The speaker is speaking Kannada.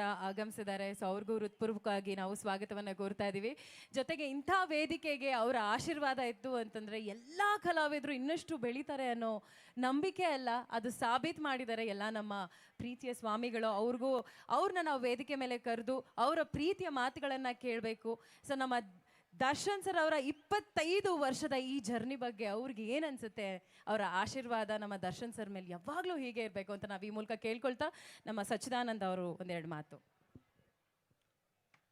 ಆಗಮಿಸಿದ್ದಾರೆ. ಸೊ ಅವ್ರಿಗೂ ಹೃತ್ಪೂರ್ವಕವಾಗಿ ನಾವು ಸ್ವಾಗತವನ್ನು ಕೋರ್ತಾ ಇದ್ದೀವಿ ಜೊತೆಗೆ ಇಂಥ ವೇದಿಕೆಗೆ ಅವರ ಆಶೀರ್ವಾದ ಇತ್ತು ಅಂತಂದರೆ ಎಲ್ಲ ಕಲಾವಿದರು ಇನ್ನಷ್ಟು ಬೆಳೀತಾರೆ ಅನ್ನೋ ನಂಬಿಕೆ ಅಲ್ಲ, ಅದು ಸಾಬೀತು ಮಾಡಿದ್ದಾರೆ ಎಲ್ಲ ನಮ್ಮ ಪ್ರೀತಿಯ ಸ್ವಾಮಿಗಳು. ಅವ್ರಿಗೂ ಅವ್ರನ್ನ ನಾವು ವೇದಿಕೆ ಮೇಲೆ ಕರೆದು ಅವರ ಪ್ರೀತಿಯ ಮಾತುಗಳನ್ನು ಕೇಳಬೇಕು. ಸೊ ನಮ್ಮ ದರ್ಶನ್ ಸರ್ ಅವರ ಇಪ್ಪತ್ತೈದು ವರ್ಷದ ಈ ಜರ್ನಿ ಬಗ್ಗೆ ಅವ್ರಿಗೆ ಏನು ಅನ್ಸುತ್ತೆ? ಅವರ ಆಶೀರ್ವಾದ ನಮ್ಮ ದರ್ಶನ್ ಸರ್ ಮೇಲೆ ಯಾವಾಗಲೂ ಹೀಗೆ ಇರಬೇಕು ಅಂತ ನಾವು ಈ ಮೂಲಕ ಕೇಳ್ಕೊಳ್ತಾ ನಮ್ಮ ಸಚ್ಚಿದಾನಂದ ಅವರು ಒಂದೆರಡು ಮಾತು.